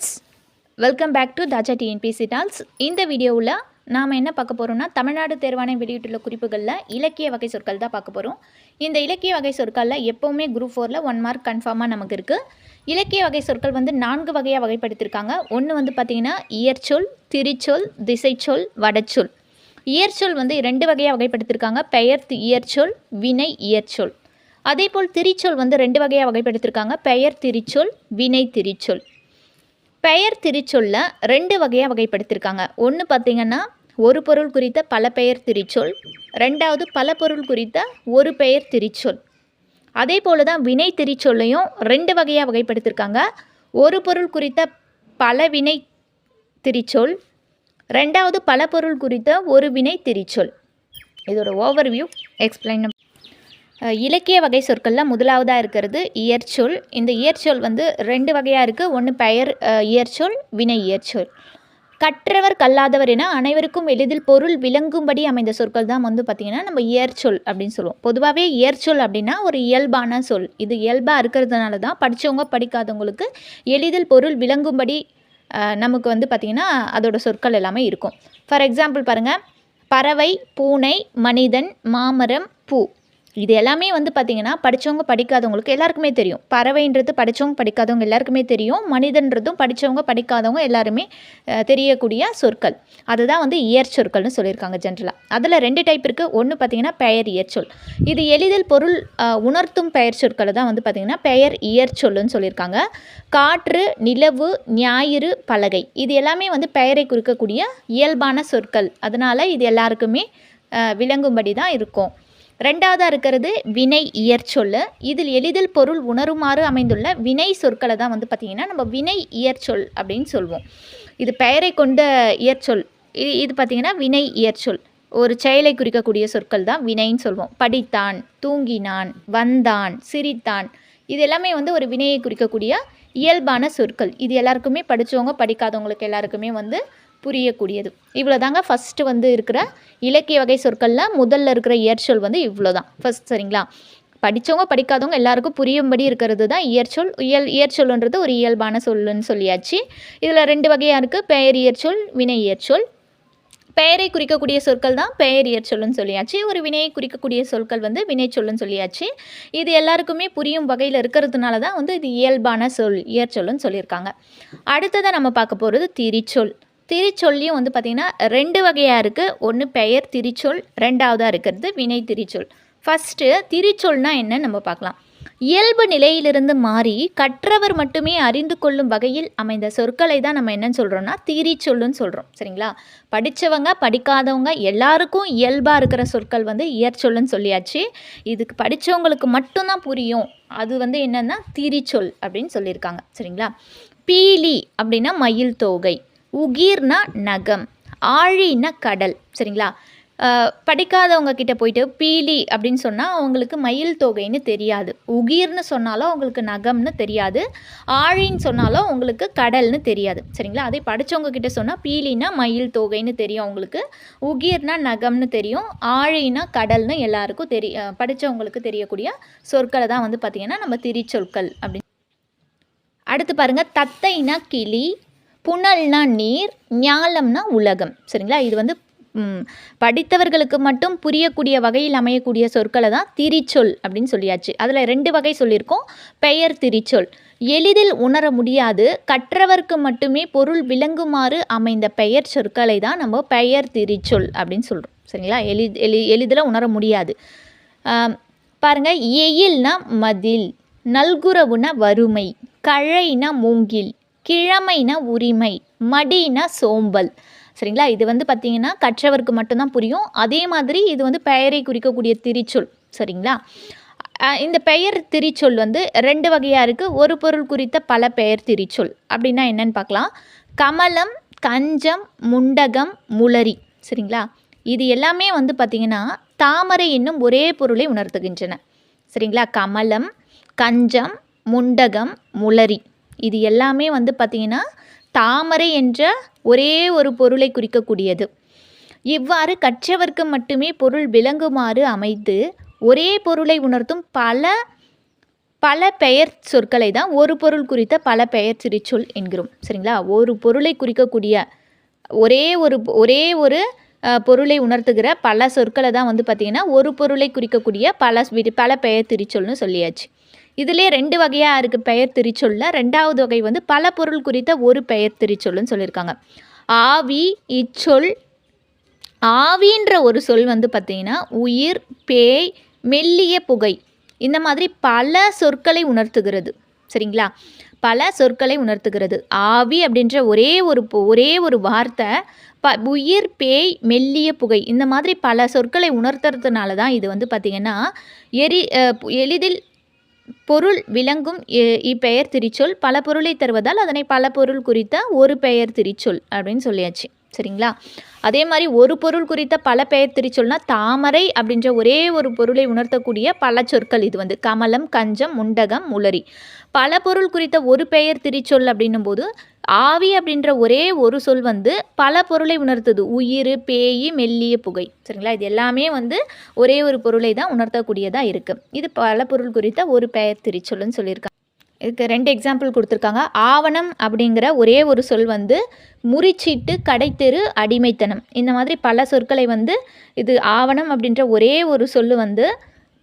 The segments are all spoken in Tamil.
Friends welcome back to Taja TNPSC talks இந்த வீடியோவில் நாம் என்ன பார்க்க போகிறோம்னா தமிழ்நாடு தேர்வானை வெளியிட்டுள்ள குறிப்புகளில் இலக்கிய வகை சொற்கள் தான் பார்க்க போகிறோம் இந்த இலக்கிய வகை சொற்களில் எப்போவுமே குரூப் ஃபோரில் ஒன் மார்க் கன்ஃபார்மாக நமக்கு இருக்குது இலக்கிய வகை சொற்கள் வந்து நான்கு வகையாக வகைப்படுத்தியிருக்காங்க ஒன்று வந்து பார்த்திங்கன்னா இயற்சொல் திரிச்சொல் திசைச்சொல் வடச்சொல். இயற்சொல் வந்து ரெண்டு வகையாக வகைப்படுத்தியிருக்காங்க பெயர் இயற்சொல் வினை இயற்சொல். அதேபோல் திரிச்சொல் வந்து ரெண்டு வகையாக வகைப்படுத்தியிருக்காங்க பெயர் திரிச்சொல் வினை திரிச்சொல். பெயர் திருச்சொல்ல ரெண்டு வகையாக வகைப்படுத்தியிருக்காங்க ஒன்று பார்த்தீங்கன்னா ஒரு பொருள் குறித்த பல பெயர் திரிச்சொல். ரெண்டாவது பல பொருள் குறித்த ஒரு பெயர் திரிச்சொல். அதே போல தான் வினை திருச்சொல்லையும் ரெண்டு வகையாக வகைப்படுத்தியிருக்காங்க ஒரு பொருள் குறித்த பல வினை திரிச்சொல். ரெண்டாவது பல பொருள் குறித்த ஒரு வினை திருச்சொல். இதோட ஓவர்வியூ எக்ஸ்பிளைன் இலக்கிய வகை சொற்களில் முதலாவதாக இருக்கிறது இயற்சொல். இந்த இயற்சொல் வந்து ரெண்டு வகையாக இருக்குது ஒன்று பெயர் இயற்சொல் வினை இயற்சொல். கற்றவர் கல்லாதவர் என அனைவருக்கும் எளிதில் பொருள் விளங்கும்படி அமைந்த சொற்கள் தான் வந்து பார்த்திங்கன்னா நம்ம இயற்சொல் அப்படின்னு சொல்லுவோம். பொதுவாகவே இயற்சொல் அப்படின்னா ஒரு இயல்பான சொல். இது இயல்பாக இருக்கிறதுனால தான் படித்தவங்க படிக்காதவங்களுக்கு எளிதில் பொருள் விளங்கும்படி நமக்கு வந்து பார்த்திங்கன்னா அதோட சொற்கள் எல்லாமே இருக்கும். ஃபார் எக்ஸாம்பிள் பாருங்கள் பறவை பூனை மனிதன் மாமரம் பூ. இது எல்லாமே வந்து பார்த்திங்கன்னா படித்தவங்க படிக்காதவங்களுக்கு எல்லாருக்குமே தெரியும். பறவைன்றது படித்தவங்க படிக்காதவங்க எல்லாருக்குமே தெரியும். மனிதன்றதும் படித்தவங்க படிக்காதவங்க எல்லாருமே தெரியக்கூடிய சொற்கள். அதுதான் வந்து இயற் சொற்கள்னு சொல்லியிருக்காங்க ஜென்ரலாக அதில் ரெண்டு டைப் இருக்குது ஒன்று பார்த்திங்கன்னா பெயர் இயற்சொல் இது எளிதில் பொருள் உணர்த்தும் பெயர் சொற்களை தான் வந்து பார்த்திங்கன்னா பெயர் இயற்சொல்லுன்னு சொல்லியிருக்காங்க. காற்று நிலவு ஞாயிறு பலகை. இது எல்லாமே வந்து பெயரை குறிக்கக்கூடிய இயல்பான சொற்கள். அதனால் இது எல்லாருக்குமே விளங்கும்படி தான் இருக்கும். ரெண்டாவதாக இருக்கிறது வினை இயற்சொல் இதில் எளிதில் பொருள் உணருமாறு அமைந்துள்ள வினை சொற்களை தான் வந்து பார்த்திங்கன்னா நம்ம வினை இயற்சொல் அப்படின்னு சொல்வோம். இது பெயரை கொண்ட இயற்சொல் இது இது பார்த்திங்கன்னா வினை இயற்சொல் ஒரு செயலை குறிக்கக்கூடிய சொற்கள் தான் வினைன்னு சொல்வோம். படித்தான் தூங்கினான் வந்தான் சிரித்தான். இது எல்லாமே வந்து ஒரு வினையை குறிக்கக்கூடிய இயல்பான சொற்கள். இது எல்லாருக்குமே படித்தவங்க படிக்காதவங்களுக்கு எல்லாருக்குமே வந்து புரியக்கூடியது. இவ்வளோ தாங்க ஃபஸ்ட்டு வந்து இருக்கிற இலக்கிய வகை சொற்களில் முதல்ல இருக்கிற இயற்சொல் வந்து இவ்வளோ தான் ஃபஸ்ட் சரிங்களா? படித்தவங்க படிக்காதவங்க எல்லாருக்கும் புரியும்படி இருக்கிறது தான் இயற்சொல். இயல் இயற்சொல்ன்றது ஒரு இயல்பான சொல்லுன்னு சொல்லியாச்சு. இதில் ரெண்டு வகையாக இருக்குது பெயர் இயற்சொல் வினை இயற்சொல். பெயரை குறிக்கக்கூடிய சொற்கள் தான் பெயர் இயற்சொல்லுன்னு சொல்லியாச்சு. ஒரு வினையை குறிக்கக்கூடிய சொற்கள் வந்து வினைச்சொல்லுன்னு சொல்லியாச்சு. இது எல்லாருக்குமே புரியும் வகையில் இருக்கிறதுனால தான் வந்து இது இயல்பான சொல் இயற்சொல்லுன்னு சொல்லியிருக்காங்க. அடுத்ததாக நம்ம பார்க்க போகிறது திரிச்சொல். திரிச்சொல்லையும் வந்து பார்த்திங்கன்னா ரெண்டு வகையாக இருக்குது ஒன்று பெயர் திரிச்சொல் ரெண்டாவதாக இருக்கிறது வினை திரிச்சொல். ஃபஸ்ட்டு திருச்சொல்னால் என்னன்னு நம்ம பார்க்கலாம். இயல்பு நிலையிலிருந்து மாறி கற்றவர் மட்டுமே அறிந்து கொள்ளும் வகையில் அமைந்த சொற்களை தான் நம்ம என்னன்னு சொல்கிறோம்னா திரிச்சொல்லுன்னு சொல்கிறோம் சரிங்களா? படித்தவங்க படிக்காதவங்க எல்லாருக்கும் இயல்பாக இருக்கிற சொற்கள் வந்து இயற்சொல்லுன்னு சொல்லியாச்சு. இதுக்கு படித்தவங்களுக்கு மட்டும்தான் புரியும். அது வந்து என்னென்னா திரிச்சொல் அப்படின்னு சொல்லியிருக்காங்க. சரிங்களா? பீலி அப்படின்னா மயில் தோகை. உகீர்னா நகம் ஆழின்னா கடல் சரிங்களா? படிக்காதவங்க கிட்ட போயிட்டு பீலி அப்படின்னு சொன்னால் அவங்களுக்கு மயில் தொகைன்னு தெரியாது. உகீர்னு சொன்னாலும் அவங்களுக்கு நகம்னு தெரியாது. ஆழின்னு சொன்னாலும் அவங்களுக்கு கடல்னு தெரியாது சரிங்களா? அதே படித்தவங்க கிட்ட சொன்னால் பீலினா மயில் தொகைன்னு தெரியும் அவங்களுக்கு உகீர்னா நகம்னு தெரியும் ஆழினா கடல்னு எல்லாருக்கும் தெரி படித்தவங்களுக்கு தெரியக்கூடிய சொற்களை தான் வந்து பார்த்திங்கன்னா நம்ம திரிச்சொற்கள் அப்படின்னு. அடுத்து பாருங்கள் தத்தைனா கிளி புனல்னா நீர் ஞாலம்னா உலகம். சரிங்களா? இது வந்து படித்தவர்களுக்கு மட்டும் புரியக்கூடிய வகையில் அமையக்கூடிய சொற்களை தான் திரிச்சொல் அப்படின்னு சொல்லியாச்சு. அதில் ரெண்டு வகை சொல்லியிருக்கோம். பெயர் திரிச்சொல். எளிதில் உணர முடியாது கற்றவர்க்கு மட்டுமே பொருள் விளங்குமாறு அமைந்த பெயர் சொற்களை தான் நம்ம பெயர் திரிச்சொல் அப்படின்னு சொல்கிறோம் சரிங்களா? எளி எளி எளிதில் உணர முடியாது. பாருங்கள் எயில்னா மதில் நல்குறவுனா வறுமை கழைனா மூங்கில் கிழமைனா உரிமை மடினா சோம்பல். சரிங்களா? இது வந்து பார்த்திங்கன்னா கற்றவருக்கு மட்டும்தான் புரியும். அதே மாதிரி இது வந்து பெயரை குறிக்கக்கூடிய திரிச்சொல். சரிங்களா? இந்த பெயர் திரிச்சொல் வந்து ரெண்டு வகையாக இருக்குது ஒரு பொருள் குறித்த பல பெயர் திரிச்சொல். அப்படின்னா என்னென்னு பார்க்கலாம் கமலம் கஞ்சம் முண்டகம் முளரி சரிங்களா? இது எல்லாமே வந்து பார்த்திங்கன்னா தாமரை என்னும் ஒரே பொருளை உணர்த்துகின்றன. சரிங்களா? கமலம் கஞ்சம் முண்டகம் முளரி இது எல்லாமே வந்து பார்த்திங்கன்னா தாமரை என்ற ஒரே ஒரு பொருளை குறிக்கக்கூடியது. இவ்வாறு கற்றவர்க்கு மட்டுமே பொருள் விளங்குமாறு அமைத்து ஒரே பொருளை உணர்த்தும் பல பல பெயர் சொற்களை தான் ஒரு பொருள் குறித்த பல பெயர் திரிச்சொல் என்கிறோம். சரிங்களா? ஒரு பொருளை குறிக்கக்கூடிய ஒரே ஒரு ஒரே ஒரு பொருளை உணர்த்துகிற பல சொற்களை தான் வந்து பார்த்திங்கன்னா ஒரு பொருளை குறிக்கக்கூடிய பல வி- பல பெயர் திருச்சொல்னு சொல்லியாச்சு. இதிலே ரெண்டு வகையாக இருக்குது பெயர் திருச்சொல்ல. ரெண்டாவது வகை வந்து பல பொருள் குறித்த ஒரு பெயர் திருச்சொல்லுன்னு சொல்லியிருக்காங்க. ஆவி இச்சொல் ஆவின்ற ஒரு சொல் வந்து பார்த்திங்கன்னா உயிர் பேய் மெல்லிய புகை. இந்த மாதிரி பல சொற்களை உணர்த்துகிறது. சரிங்களா? பல சொற்களை உணர்த்துகிறது. ஆவி அப்படின்ற ஒரே ஒரு பொ- ஒரே ஒரு வார்த்தை ப உயிர் பேய் மெல்லிய புகை. இந்த மாதிரி பல சொற்களை உணர்த்துறதுனால தான் இது வந்து பார்த்திங்கன்னா எரி எளிதில் பொருள் விளங்கும் இ- இப்பெயர் திரிச்சொல். பல பொருளை தருவதால் அதனை பல பொருள் குறித்த ஒரு பெயர் திரிச்சொல் அப்படின்னு சொல்லியாச்சு. சரிங்களா? அதே மாதிரி ஒரு பொருள் குறித்த பல பெயர் திரிச்சொல்னா தாமரை அப்படின்ற ஒரே ஒரு பொருளை உணர்த்தக்கூடிய பல சொற்கள் இது வந்து. கமலம் கஞ்சம் முண்டகம் உளரி பல பொருள் குறித்த ஒரு பெயர் திருச்சொல் அப்படின்னும் போது ஆவி அப்படின்ற ஒரே ஒரு சொல் வந்து பல பொருளை உணர்த்துது. உயிர் பேய் மெல்லிய புகை. சரிங்களா? இது எல்லாமே வந்து ஒரே ஒரு பொருளை தான் உணர்த்தக்கூடியதாக இருக்குது இது பல பொருள் குறித்த ஒரு பெயர் திருச்சொல்லுன்னு சொல்லியிருக்காங்க. இதுக்கு ரெண்டு எக்ஸாம்பிள் கொடுத்துருக்காங்க. ஆவணம் அப்படிங்கிற ஒரே ஒரு சொல் வந்து முறிச்சீட்டு கடைத்தெரு அடிமைத்தனம். இந்த மாதிரி பல சொற்களை வந்து இது ஆவணம் அப்படின்ற ஒரே ஒரு சொல் வந்து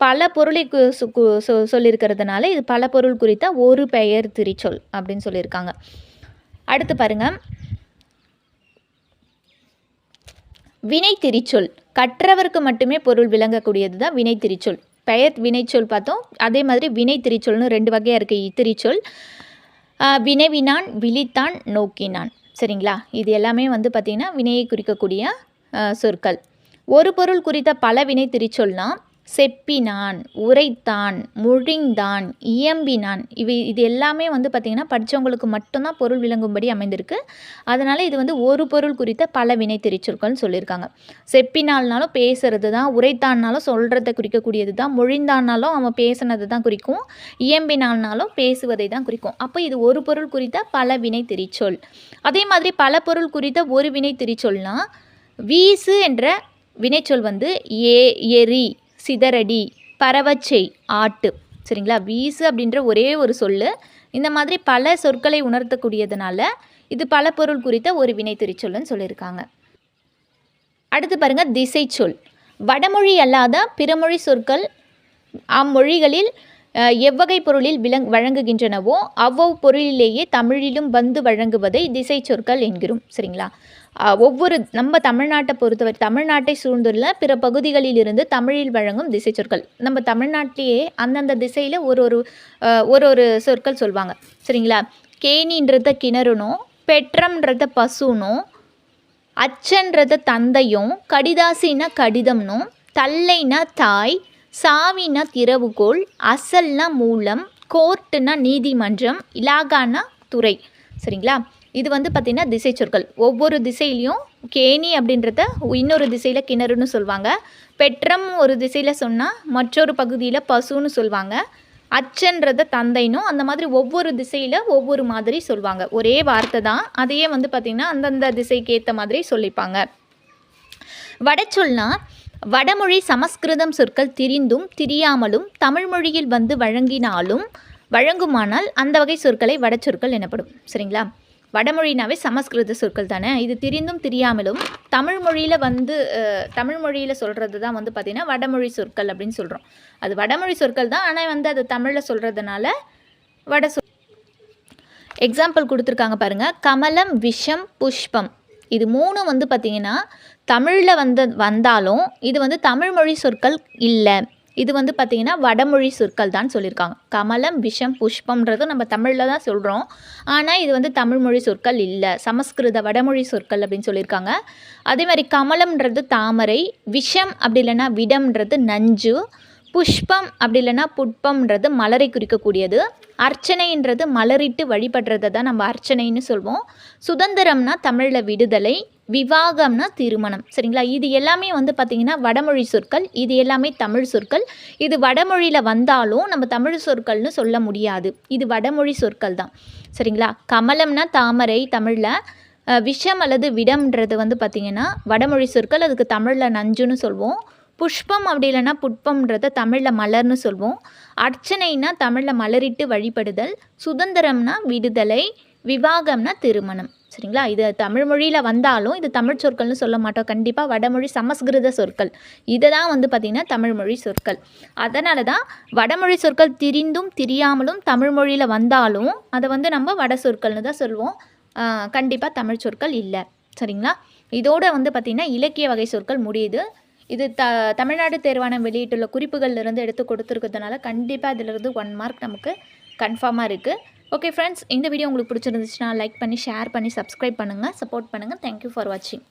பல பொருளை சொ- சொல்லியிருக்கிறதுனால இது பல பொருள் குறித்த ஒரு பெயர் திரிச்சொல் அப்படின்னு சொல்லியிருக்காங்க. அடுத்து பாருங்க. வினை திரிச்சொல் கற்றவருக்கு மட்டுமே பொருள் விளங்கக்கூடியது தான் வினை திரிச்சொல் பெயர் வினைச்சொல் பார்த்தோம். அதே மாதிரி வினை திரிச்சொல்னு ரெண்டு வகையாக இருக்குது திரிச்சொல் வினைவினான் விழித்தான் நோக்கினான். சரிங்களா? இது எல்லாமே வந்து பார்த்திங்கன்னா வினையை குறிக்கக்கூடிய சொற்கள். ஒரு பொருள் குறித்த பல வினை திரிச்சொல்னால் செப்பினான் உரைத்தான் முழிந்தான் இயம்பினான். இவை இது எல்லாமே வந்து பார்த்திங்கன்னா படித்தவங்களுக்கு மட்டும்தான் பொருள் விளங்கும்படி அமைந்திருக்கு. அதனால் இது வந்து ஒரு பொருள் குறித்த பல வினை திரிச்சொற்கள்னு சொல்லியிருக்காங்க. செப்பினால்னாலும் பேசுறது தான் உரைத்தான்னாலும் சொல்கிறத குறிக்கக்கூடியது தான் மொழிந்தான்னாலும் அவன் பேசுனது தான் குறிக்கும் இயம்பினால்னாலும் பேசுவதை தான் குறிக்கும். அப்போ இது ஒரு பொருள் குறித்த பல வினை தெரிச்சொல். அதே மாதிரி பல பொருள் குறித்த ஒரு வினை தெரிச்சொல்னால் வீசு என்ற வினைச்சொல் வந்து ஏ எரி சிதறடி பரவச்செய் ஆட்டு. சரிங்களா? வீசு அப்படின்ற ஒரே ஒரு சொல்லு. இந்த மாதிரி பல சொற்களை உணர்த்தக்கூடியதுனால இது பல பொருள் குறித்த ஒரு வினை சொல்லியிருக்காங்க. அடுத்து பாருங்க திசைச்சொல். வடமொழி அல்லாத பிறமொழி சொற்கள் அம்மொழிகளில் எவ்வகை பொருளில் விளங் வழங்குகின்றனவோ அவ்வளவு பொருளிலேயே தமிழிலும் வந்து வழங்குவதை திசை சொற்கள் என்கிறோம். சரிங்களா? ஒவ்வொரு நம்ம தமிழ்நாட்டை பொறுத்தவரை தமிழ்நாட்டை சூழ்ந்துள்ள பிற பகுதிகளில் இருந்து தமிழில் வழங்கும் திசை சொற்கள் நம்ம தமிழ்நாட்டிலேயே அந்தந்த திசையில் ஒரு ஒரு ஒரு ஒரு சொற்கள் சொல்லுவாங்க சரிங்களா? கேணின்றத கிணறுனும் பெற்றம்ன்றத பசுனும் அச்சன்றத தந்தையும் கடிதாசினா கடிதம்னும் தல்லைனா தாய் சாவினா திறவுகோள் அசல்னா மூலம் கோர்ட்டுனா நீதிமன்றம் இலாகானா துறை. சரிங்களா? இது வந்து பார்த்திங்கன்னா திசை சொற்கள். ஒவ்வொரு திசையிலையும் கேணி அப்படின்றத இன்னொரு திசையில் கிணறுன்னு சொல்லுவாங்க பெற்றம் ஒரு திசையில் சொன்னால் மற்றொரு பகுதியில் பசுன்னு சொல்லுவாங்க அச்சன்றத தந்தைனும் அந்த மாதிரி ஒவ்வொரு திசையில் ஒவ்வொரு மாதிரி சொல்லுவாங்க ஒரே வார்த்தை தான். அதையே வந்து பார்த்திங்கன்னா அந்தந்த திசைக்கு ஏற்ற மாதிரி சொல்லிப்பாங்க. வடச்சொல்னா வடமொழி சமஸ்கிருதம் சொற்கள் திரிந்தும் திரியாமலும் தமிழ்மொழியில் வந்து வழங்கினாலும் வழங்குமானால் அந்த வகை சொற்களை வடச்சொற்கள் எனப்படும். சரிங்களா? வடமொழினாவே சமஸ்கிருத சொற்கள் தானே? இது திரிந்தும் தெரியாமலும் தமிழ் மொழியில் வந்து தமிழ் மொழியில் சொல்கிறது தான் வந்து பார்த்திங்கன்னா வடமொழி சொற்கள் அப்படின்னு சொல்கிறோம் அது வடமொழி சொற்கள் தான் ஆனால் வந்து அது தமிழில் சொல்கிறதுனால வட சொல் எக்ஸாம்பிள் கொடுத்துருக்காங்க பாருங்கள் கமலம் விஷம் புஷ்பம். இது மூணும் வந்து பார்த்திங்கன்னா தமிழில் வந்து வந்தாலும் இது வந்து தமிழ் மொழி சொற்கள் இல்லை. இது வந்து பார்த்திங்கன்னா வடமொழி சொற்கள் தான் சொல்லியிருக்காங்க. கமலம் விஷம் புஷ்பம்ன்றது நம்ம தமிழில் தான் சொல்கிறோம் ஆனால் இது வந்து தமிழ் மொழி சொற்கள் இல்லை. சமஸ்கிருத வடமொழி சொற்கள் அப்படின்னு சொல்லியிருக்காங்க. அதே மாதிரி கமலம்ன்றது தாமரை விஷம் அப்படி இல்லைன்னா விடம்ன்றது நஞ்சு. புஷ்பம் அப்படி இல்லைன்னா புட்பம்ன்றது மலரை குறிக்கக்கூடியது. அர்ச்சனைன்றது மலரிட்டு வழிபடுறதை தான் நம்ம அர்ச்சனைன்னு சொல்வோம். சுதந்திரம்னா தமிழில் விடுதலை விவாகம்னா திருமணம். சரிங்களா? இது எல்லாமே வந்து பார்த்திங்கன்னா வடமொழி சொற்கள் இது எல்லாமே தமிழ் சொற்கள். இது வடமொழியில் வந்தாலும் நம்ம தமிழ் சொற்கள்னு சொல்ல முடியாது. இது வடமொழி சொற்கள் தான். சரிங்களா? கமலம்னா தாமரை தமிழில். விஷம் அல்லது விடம்ன்றது வந்து பார்த்திங்கன்னா வடமொழி சொற்கள் அதுக்கு தமிழில் நஞ்சுன்னு சொல்வோம். புஷ்பம் அப்படி இல்லைன்னா புட்பம்ன்றத தமிழில் மலர்னு சொல்வோம். அர்ச்சனைனா தமிழில் மலரிட்டு வழிபடுதல் சுதந்திரம்னா விடுதலை விவாகம்னா திருமணம். சரிங்களா? இது தமிழ் மொழியில் வந்தாலும் இது தமிழ் சொற்கள்னு சொல்ல மாட்டோம். கண்டிப்பாக வடமொழி சமஸ்கிருத சொற்கள். இதை தான் வந்து பார்த்திங்கன்னா தமிழ் மொழி சொற்கள். அதனால தான் வடமொழி சொற்கள் திரிந்தும் திரியாமலும் தமிழ் மொழியில் வந்தாலும் அதை வந்து நம்ம வட சொற்கள்னு தான் சொல்லுவோம் கண்டிப்பாக தமிழ் சொற்கள் இல்லை. சரிங்களா? இதோடு வந்து பார்த்திங்கன்னா இலக்கிய வகை சொற்கள் முடியுது. இது த தமிழ்நாடு தேர்வானம் வெளியிட்டுள்ள குறிப்புகள்லேருந்து எடுத்து கொடுத்துருக்கிறதுனால கண்டிப்பாக இதிலிருந்து ஒன் மார்க் நமக்கு கன்ஃபார்மாக இருக்குது ஓகே ஃப்ரெண்ட்ஸ் இந்த வீடியோ உங்களுக்கு பிடிச்சிருந்துச்சுன்னா லைக் பண்ணி ஷேர் பண்ணி சப்ஸ்கிரைப் பண்ணுங்கள் சப்போர்ட் பண்ணுங்கள் தேங்க்யூ ஃபார் வாட்சிங்